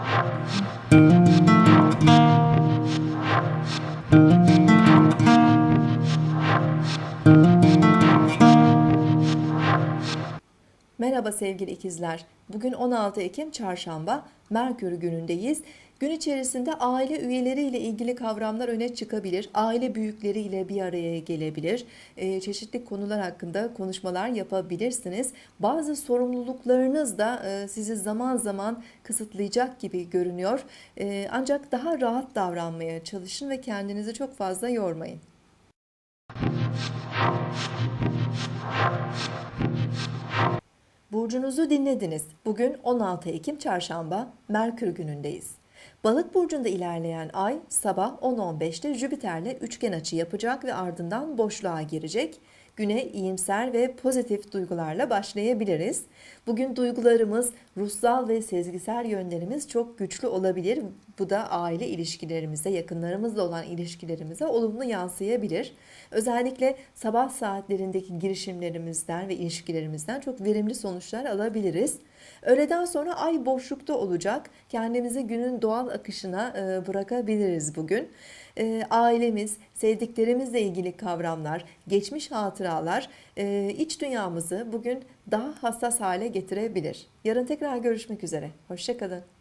Thank you. Merhaba sevgili ikizler. Bugün 16 Ekim Çarşamba, Merkür günündeyiz. Gün içerisinde aile üyeleriyle ilgili kavramlar öne çıkabilir. Aile büyükleriyle bir araya gelebilir. Ee, çeşitli konular hakkında konuşmalar yapabilirsiniz. Bazı sorumluluklarınız da e, sizi zaman zaman kısıtlayacak gibi görünüyor. Ee, ancak daha rahat davranmaya çalışın ve kendinizi çok fazla yormayın. Burcunuzu dinlediniz. Bugün 16 Ekim Çarşamba, Merkür günündeyiz. Balık burcunda ilerleyen ay sabah 10.15'te Jüpiter'le üçgen açı yapacak ve ardından boşluğa girecek. Güne iyimser ve pozitif duygularla başlayabiliriz. Bugün duygularımız, ruhsal ve sezgisel yönlerimiz çok güçlü olabilir. Bu da aile ilişkilerimize, yakınlarımızla olan ilişkilerimize olumlu yansıyabilir. Özellikle sabah saatlerindeki girişimlerimizden ve ilişkilerimizden çok verimli sonuçlar alabiliriz. Öğleden sonra ay boşlukta olacak. Kendimizi günün doğal akışına bırakabiliriz bugün. E, ailemiz, sevdiklerimizle ilgili kavramlar, geçmiş hatıralar e, iç dünyamızı bugün daha hassas hale getirebilir. Yarın tekrar görüşmek üzere. Hoşçakalın.